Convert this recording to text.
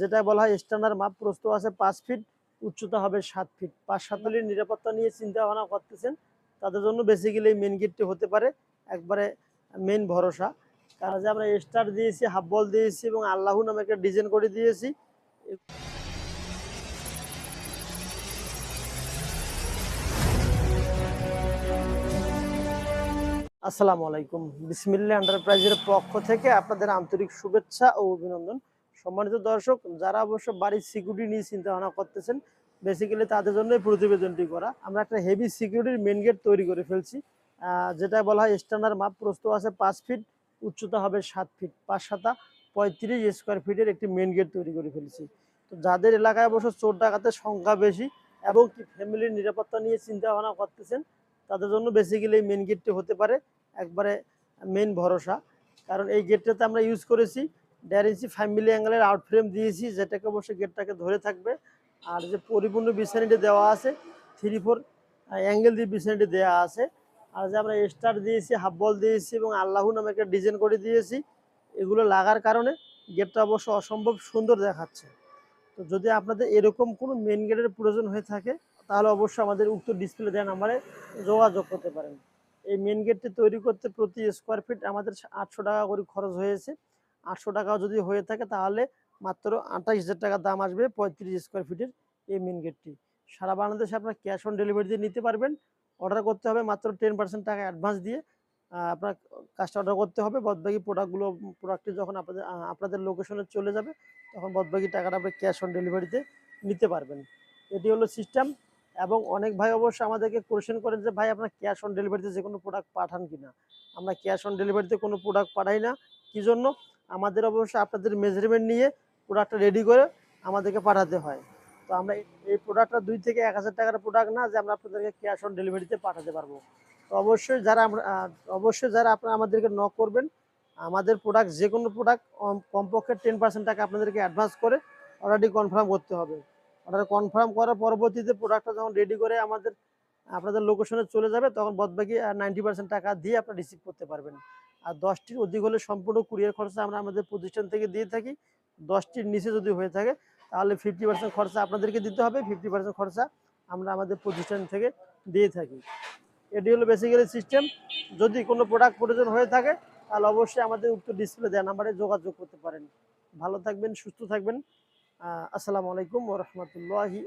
যেটা বলা হয় স্ট্যান্ডার্ড মাপ প্রস্ত আছে পাঁচ ফিট উচ্চতা হবে সাত ফিট পাঁচ সাতলির নিরাপত্তা নিয়ে চিন্তা ভাবনা করতেছেন, তাদের জন্য বেসিক্যালি মেন গেটটি হতে পারে, একবারে মেন ভরসা। কারণ যে আমরা স্টার দিয়েছি হাফ বল দিয়েছি এবং আল্লাহ নামে একটা ডিজাইন করে দিয়েছি। আসসালামু আলাইকুম। বিসমিল্লা এন্টারপ্রাইজের পক্ষ থেকে আপনাদের আন্তরিক শুভেচ্ছা ও অভিনন্দন। সম্মানিত দর্শক, যারা অবশ্য বাড়ির সিকিউরিটি নিয়ে চিন্তা ভাবনা করতেছেন বেসিক্যালি তাদের জন্যই প্রতিবেদনটি করা। আমরা একটা হেভি সিকিউরিটির মেন গেট তৈরি করে ফেলছি। যেটা বলা হয় স্ট্যান্ডার্ড মাপ প্রস্তুত আছে পাঁচ ফিট উচ্চতা হবে সাত ফিট পাঁচ সাতা পঁয়ত্রিশ স্কোয়ার ফিটের একটি মেন গেট তৈরি করে ফেলছি। তো যাদের এলাকায় অবশ্য চোর ডাকাতের সংখ্যা বেশি এবং কি ফ্যামিলির নিরাপত্তা নিয়ে চিন্তা ভাবনা করতেছেন, তাদের জন্য বেসিক্যালি এই মেন গেটটি হতে পারে, একবারে মেন ভরসা। কারণ এই গেটটাতে আমরা ইউজ করেছি দেড় ইঞ্চি ফাইভ মিলি অ্যাঙ্গেলের আউট ফ্রেম দিয়েছি, যেটাকে অবশ্যই গেটটাকে ধরে থাকবে। আর যে পরিপূর্ণ বিছানিটি দেওয়া আছে থ্রি ফোর অ্যাঙ্গেল দিয়ে বিছানিটি দেওয়া আছে। আর যে আমরা স্টার দিয়েছি হাফ বল দিয়েছি এবং আল্লাহ নামে একটা ডিজাইন করে দিয়েছি, এগুলো লাগার কারণে গেটটা অবশ্য অসম্ভব সুন্দর দেখাচ্ছে। তো যদি আপনাদের এরকম কোনো মেন গেটের প্রয়োজন হয়ে থাকে, তাহলে অবশ্যই আমাদের উক্ত ডিসপ্লে দেওয়া নাম্বারে যোগাযোগ করতে পারেন। এই মেন গেটটি তৈরি করতে প্রতি স্কোয়ার ফিট আমাদের আটশো টাকা করে খরচ হয়েছে। আটশো টাকা যদি হয়ে থাকে তাহলে মাত্র আঠাশ হাজার টাকা দাম আসবে পঁয়ত্রিশ স্কোয়ার ফিটের এই মেন গেটটি সারা বাংলাদেশে আপনার ক্যাশ অন ডেলিভারি দিয়ে নিতে পারবেন। অর্ডার করতে হবে মাত্র টেন পার্সেন্ট টাকা অ্যাডভান্স দিয়ে। আপনার কাজটা অর্ডার করতে হবে। বদবাকি প্রোডাক্টগুলো প্রোডাক্টটি যখন আপনাদের আপনাদের লোকেশনে চলে যাবে, তখন বদবাকি টাকাটা আপনি ক্যাশ অন ডেলিভারিতে নিতে পারবেন। এটি হলো সিস্টেম এবং অনেক ভাই অবশ্য আমাদেরকে কোয়েশ্চেন করেন যে, ভাই, আপনার ক্যাশ অন ডেলিভারিতে যে কোনো প্রোডাক্ট পাঠান কিনা? আমরা ক্যাশ অন ডেলিভারিতে কোনো প্রোডাক্ট পাঠাই না। কি জন্য? আমাদের অবশ্য আপনাদের মেজারমেন্ট নিয়ে প্রোডাক্টটা রেডি করে আমাদেরকে পাঠাতে হয়। তো আমরা এই- এই প্রোডাক্টটা দুই থেকে এক হাজার টাকার প্রোডাক্ট না, যে আমরা আপনাদেরকে ক্যাশ অন ডেলিভারিতে পাঠাতে পারব। তো অবশ্যই যারা আমরা অবশ্যই যারা আপনারা আমাদেরকে নক করবেন, আমাদের প্রোডাক্ট যে কোনো প্রোডাক্ট কমপক্ষে টেন পার্সেন্ট টাকা আপনাদেরকে অ্যাডভান্স করে অর্ডারটি কনফার্ম করতে হবে। অর্ডার কনফার্ম করার পরবর্তীতে প্রোডাক্টটা যখন রেডি করে আমাদের, আপনাদের লোকেশনে চলে যাবে, তখন বাদবাকি নাইনটি পার্সেন্ট টাকা দিয়ে আপনারা রিসিভ করতে পারবেন। আর দশটির অধিক হলে সম্পূর্ণ কুরিয়ার খরচা আমরা আমাদের প্রতিষ্ঠান থেকে দিয়ে থাকি। দশটির নিচে যদি হয়ে থাকে, তাহলে ফিফটি পার্সেন্ট খরচা আপনাদেরকে দিতে হবে। ফিফটি পার্সেন্ট খরচা আমরা আমাদের প্রতিষ্ঠান থেকে দিয়ে থাকি। এটি হলো বেসিক্যালি সিস্টেম যদি কোনো প্রোডাক্ট প্রয়োজন হয়ে থাকে, তাহলে অবশ্যই আমাদের উক্ত ডিসপ্লে দেওয়া নাম্বারে যোগাযোগ করতে পারেন। ভালো থাকবেন, সুস্থ থাকবেন। আসসালামু আলাইকুম ও রহমতুল্লাহি